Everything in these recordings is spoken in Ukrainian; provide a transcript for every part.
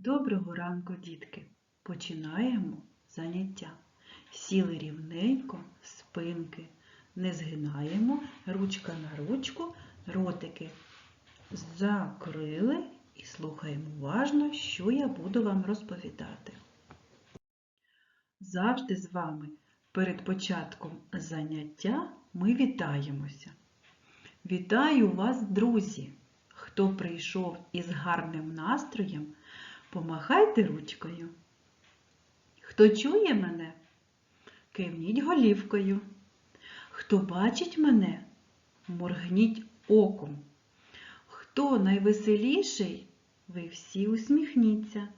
Доброго ранку, дітки! Починаємо заняття. Сіли рівненько, спинки, не згинаємо, ручка на ручку, ротики закрили і слухаємо уважно, що я буду вам розповідати. Завжди з вами перед початком заняття ми вітаємося. Вітаю вас, друзі! Хто прийшов із гарним настроєм, помахайте ручкою. Хто чує мене, кивніть голівкою. Хто бачить мене, моргніть оком. Хто найвеселіший, ви всі усміхніться.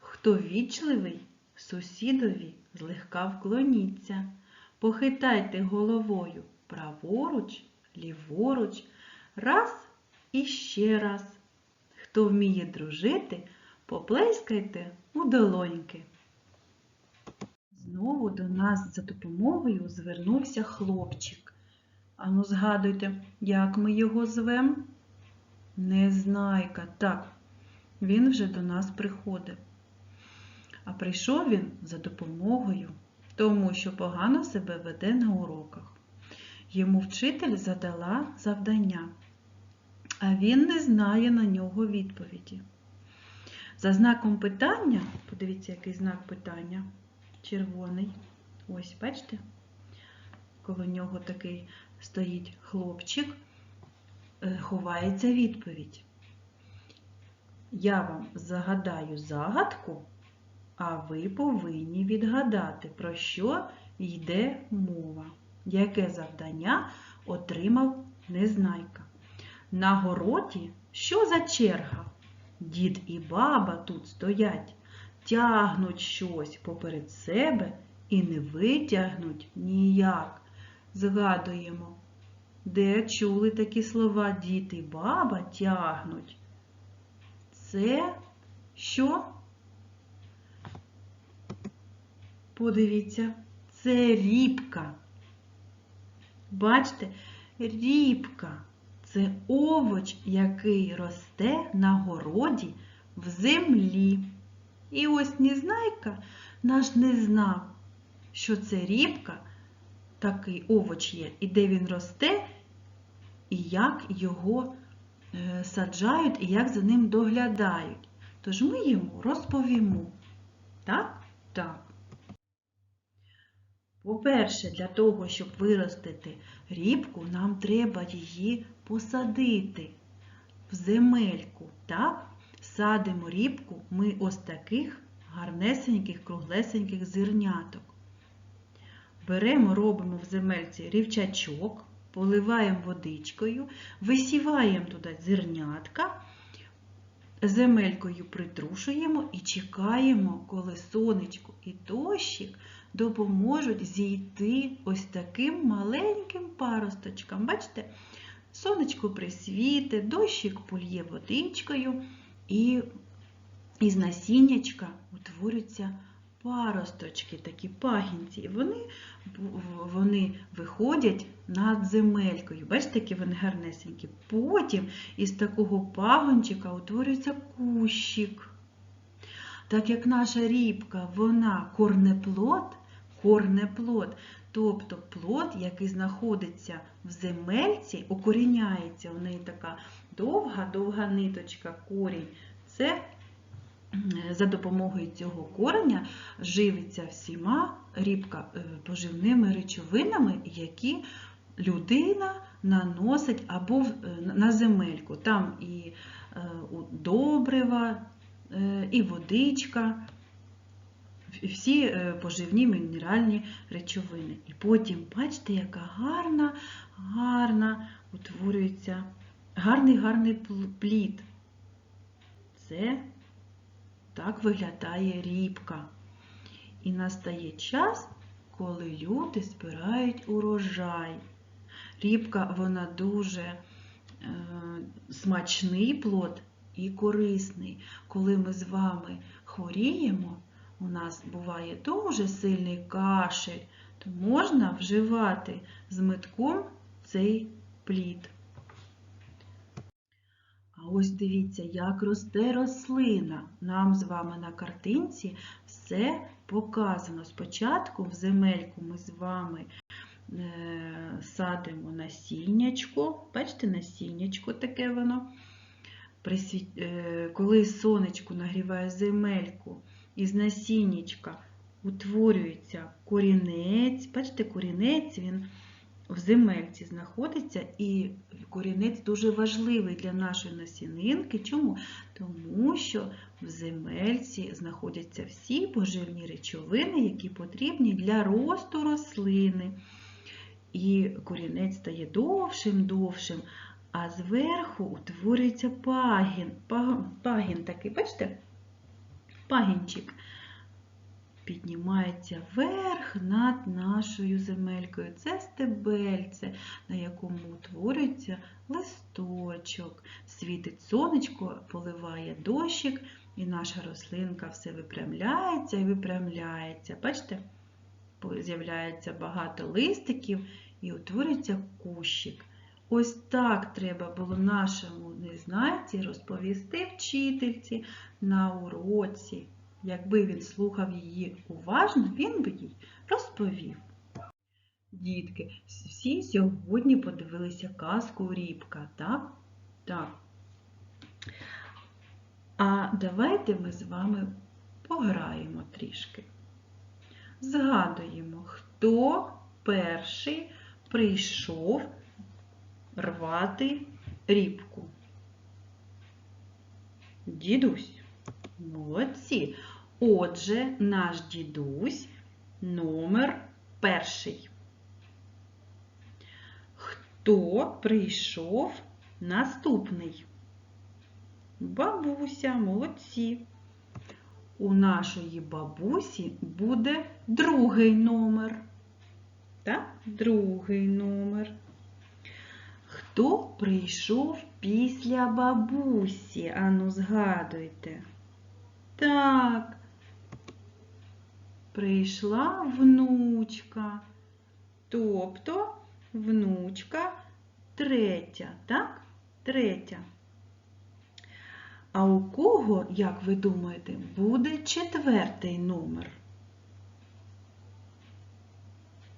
Хто вічливий, сусідові злегка вклоніться. Похитайте головою праворуч, ліворуч, раз і ще раз. Хто вміє дружити, поплескайте у долоньки. Знову до нас за допомогою звернувся хлопчик. Ану, згадуйте, як ми його звемо? Незнайка. Так, він вже до нас приходив. А прийшов він за допомогою, тому що погано себе веде на уроках. Йому вчитель задала завдання, а він не знає на нього відповіді. За знаком питання, подивіться, який знак питання, червоний. Ось, бачите? Коло нього такий стоїть хлопчик, е, ховається відповідь. Я вам загадаю загадку, а ви повинні відгадати, про що йде мова. Яке завдання отримав Незнайка? На городі що за черга? Дід і баба тут стоять, тягнуть щось поперед себе і не витягнуть ніяк. Згадуємо, де чули такі слова дід і баба тягнуть. Це що? Подивіться, це рібка. Бачите, рібка це овоч, який росте на городі в землі. І ось Незнайка наш не знав, що це рібка, такий овоч є, і де він росте, і як його е, саджають, і як за ним доглядають. Тож ми йому розповімо. Так? Так. По-перше, для того, щоб виростити рібку, нам треба її посадити в земельку. Так? Садимо рібку ми ось таких гарнесеньких, круглесеньких зерняток. Беремо, робимо в земельці рівчачок, поливаємо водичкою, висіваємо туди зернятка, земелькою притрушуємо і чекаємо, коли сонечко і дощик допоможуть зійти ось таким маленьким паросточкам. Бачите, сонечко присвіте, дощик польє водичкою, і із насіннячка утворюються паросточки, такі пагінці. І вони, вони виходять над земелькою. Бачите, які вони гарнесенькі. Потім із такого пагончика утворюється кущик. Так як наша рібка, вона корнеплод, корнеплод, тобто плод, який знаходиться в земельці, укоріняється, у неї така довга-довга ниточка, корінь. Це за допомогою цього кореня живиться всіма рібка е, поживними речовинами, які людина наносить або на земельку. Там і е, добрива, е, і водичка, всі поживні мінеральні речовини. І потім, бачите, яка гарна, гарна утворюється, гарний гарний плід. Це так виглядає рібка. І настає час, коли люди збирають урожай. Рібка, вона дуже е, смачний плод і корисний. Коли ми з вами хворіємо, у нас буває дуже сильний кашель, то можна вживати з метком цей плід. А ось дивіться, як росте рослина. Нам з вами на картинці все показано. Спочатку в земельку ми з вами е, садимо насіннячко. Бачите, насіннячко таке воно. Е, Коли сонечко нагріває земельку, із насіннячка утворюється корінець. Бачите, корінець він в земельці знаходиться, і корінець дуже важливий для нашої насінинки. Чому? Тому що в земельці знаходяться всі поживні речовини, які потрібні для росту рослини. І корінець стає довшим, довшим, а зверху утворюється пагін. Пагін такий, бачите? Пагінчик піднімається вверх над нашою земелькою. Це стебельце, на якому утворюється листочок. Світить сонечко, поливає дощик, і наша рослинка все випрямляється і випрямляється. Бачите? З'являється багато листиків і утворюється кущик. Ось так треба було нашому незнайці розповісти вчительці на уроці. Якби він слухав її уважно, він би їй розповів. Дітки, всі сьогодні подивилися казку Рібка, так? Так. А давайте ми з вами пограємо трішки. Згадуємо, хто перший прийшов рвати рібку. Дідусь. Молодці. Отже, наш дідусь номер перший. Хто прийшов наступний? Бабуся, молодці. У нашої бабусі буде другий номер. Так? Другий номер. Хто прийшов після бабусі? Ану, згадуйте. Так, прийшла внучка, тобто внучка третя, так? Третя. А у кого, як ви думаєте, буде четвертий номер?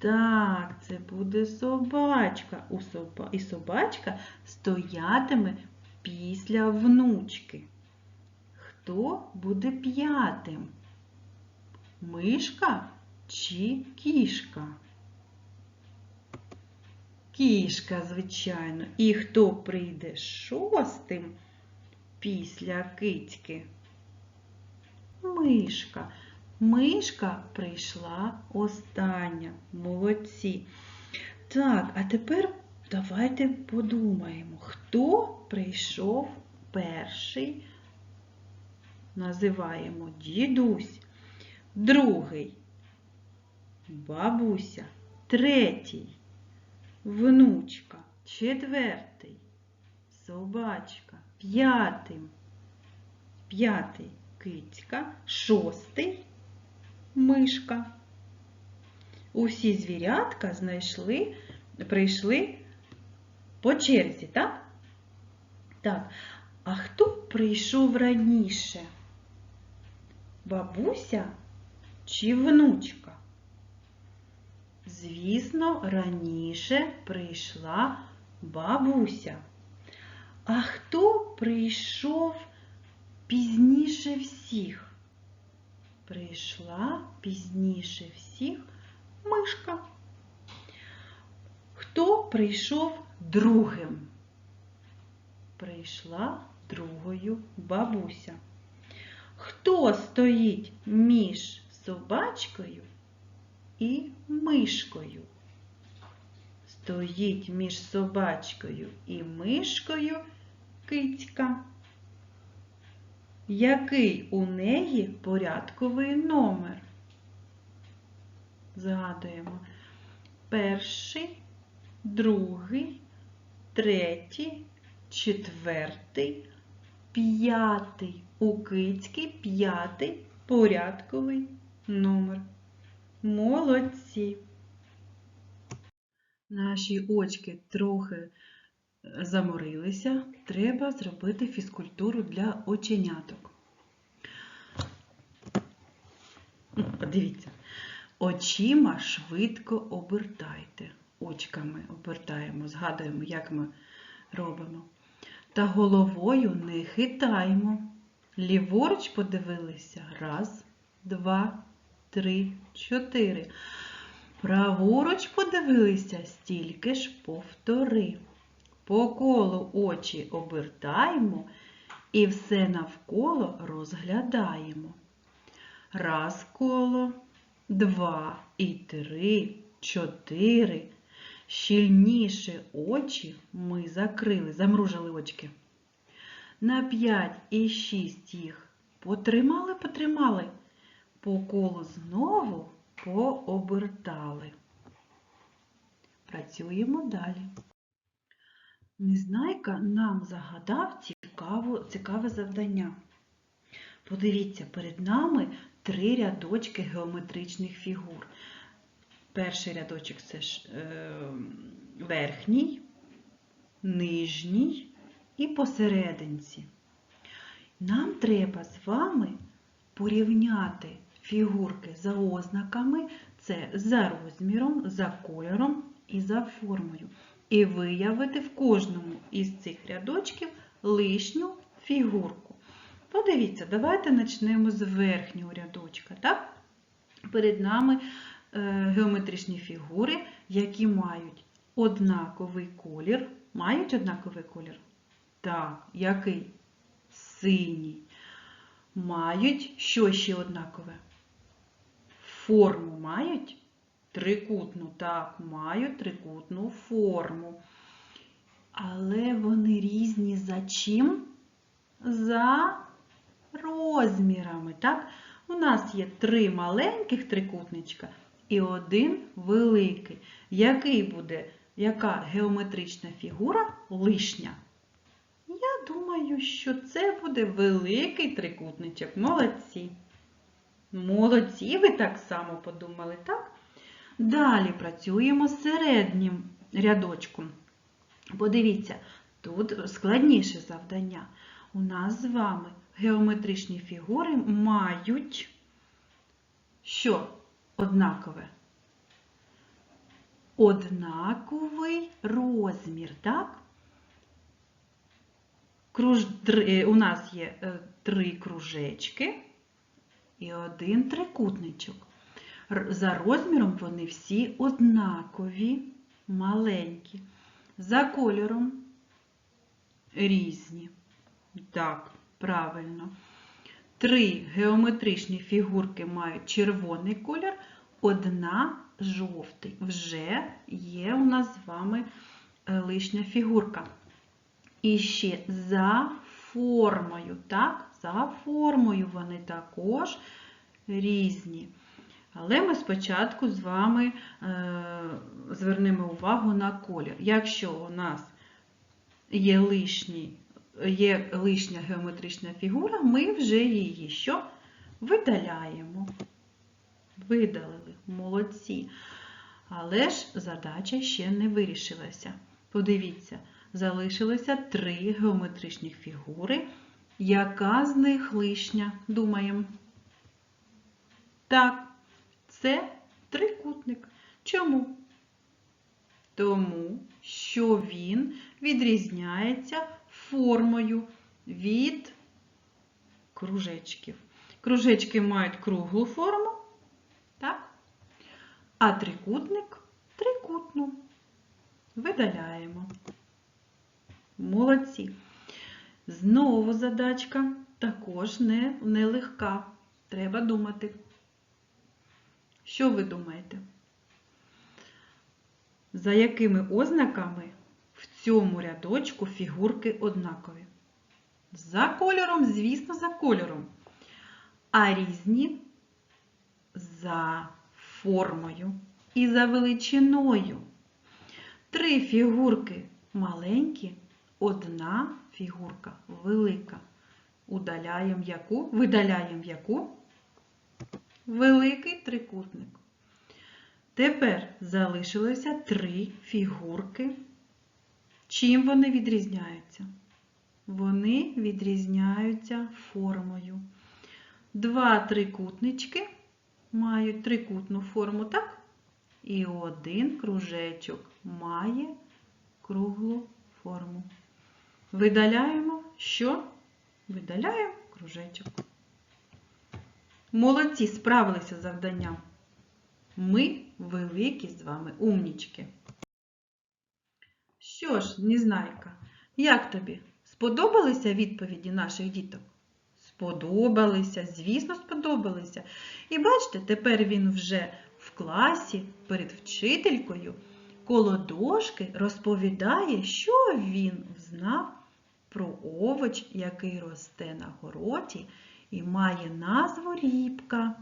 Так, це буде собачка. І собачка стоятиме після внучки. Хто буде п'ятим? Мишка чи кішка? Кішка, звичайно. І хто прийде шостим після кицьки? Мишка. Мишка прийшла остання. Молодці. Так, а тепер давайте подумаємо, хто прийшов перший. Називаємо дідусь, другий бабуся, третій внучка, четвертий собачка, п'ятий, п'ятий кицька, шостий мишка. Усі звірятка знайшли, прийшли по черзі, так? Так. А хто прийшов раніше? Бабуся чи внучка? Звісно, раніше прийшла бабуся. А хто прийшов пізніше всіх? Прийшла пізніше всіх мишка. Хто прийшов другим? Прийшла другою бабуся. Хто стоїть між собачкою і мишкою? Стоїть між собачкою і мишкою кицька. Який у неї порядковий номер? Згадуємо. Перший, другий, третій, четвертий, п'ятий. У кицьки п'ятий порядковий номер. Молодці. Наші очки трохи заморилися, треба зробити фізкультуру для оченяток. Подивіться. Очима швидко обертайте. Очками обертаємо, згадуємо, як ми робимо. Та головою не хитаємо. Ліворуч подивилися. Раз, два, три, чотири. Праворуч подивилися, стільки ж повтори. По колу очі обертаємо і все навколо розглядаємо. Раз коло, два і три, чотири. Щільніше очі ми закрили, замружили очки. На п'ять і шість їх потримали, потримали. По колу знову пообертали. Працюємо далі. Незнайка нам загадав цікаве завдання. Подивіться, перед нами три рядочки геометричних фігур. Перший рядочок це ж е, верхній, нижній і посерединці. Нам треба з вами порівняти фігурки за ознаками, це за розміром, за кольором і за формою. І виявити в кожному із цих рядочків лишню фігурку. Подивіться, давайте почнемо з верхнього рядочка. Так? Перед нами е, геометричні фігури, які мають однаковий колір. Мають однаковий колір? Так, який? Синій. Мають що ще однакове? Форму мають? Трикутну, так, мають трикутну форму. Але вони різні за чим? За розмірами. Так? У нас є три маленьких трикутничка і один великий. Який буде, яка геометрична фігура лишня? Я думаю, що це буде великий трикутничок. Молодці. Молодці, ви так само подумали, так? Далі працюємо з середнім рядочком. Подивіться, тут складніше завдання. У нас з вами геометричні фігури мають що однакове? Однаковий розмір, так? Круж... У нас є е, три кружечки і один трикутничок. За розміром вони всі однакові, маленькі. За кольором різні. Так, правильно. Три геометричні фігурки мають червоний колір, одна жовтий. Вже є у нас з вами е, лишня фігурка. І ще за формою, так, за формою вони також різні. Але ми спочатку з вами е, звернемо увагу на колір. Якщо у нас є лишній, є лишня геометрична фігура, ми вже її що? Видаляємо. Видалили, молодці. Але ж задача ще не вирішилася. Подивіться, залишилося три геометричні фігури. Яка з них лишня? Думаємо. Так, це трикутник. Чому? Тому що він відрізняється формою від кружечків. Кружечки мають круглу форму, так? а трикутник трикутну. Видаляємо. Молодці. Знову задачка також не, не. Треба думати. Що ви думаєте? За якими ознаками цьому рядочку фігурки однакові? За кольором, звісно, за кольором. А різні за формою і за величиною. Три фігурки маленькі, одна фігурка велика. Удаляємо яку? Видаляємо яку? Великий трикутник. Тепер залишилося три фігурки Чим вони відрізняються? Вони відрізняються формою. Два трикутнички мають трикутну форму, так? І один кружечок має круглу форму. Видаляємо що? Видаляємо кружечок. Молодці, справилися з завданням. Ми великі з вами умнічки. Що ж, Незнайка, як тобі? Сподобалися відповіді наших діток? Сподобалися, звісно, сподобалися. І бачите, тепер він вже в класі перед вчителькою коло дошки розповідає, що він знав про овоч, який росте на городі і має назву рібка.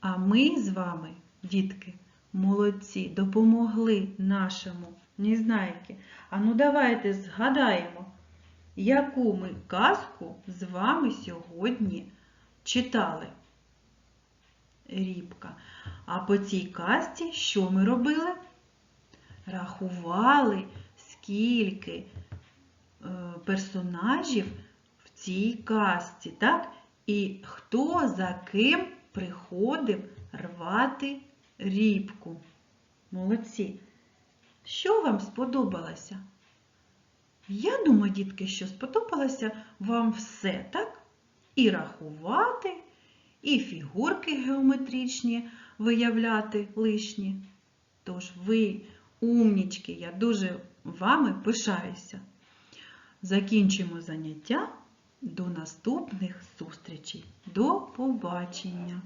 А ми з вами, дітки, молодці, допомогли нашому Незнайки. А ну давайте згадаємо, яку ми казку з вами сьогодні читали. Рібка. А по цій казці що ми робили? Рахували, скільки е, персонажів в цій казці, так? І хто за ким приходив рвати рібку. Молодці. Що вам сподобалося? Я думаю, дітки, що сподобалося вам все, так? І рахувати, і фігурки геометричні виявляти лишні. Тож ви, умнічки, я дуже вами пишаюся. Закінчимо заняття. До наступних зустрічей. До побачення!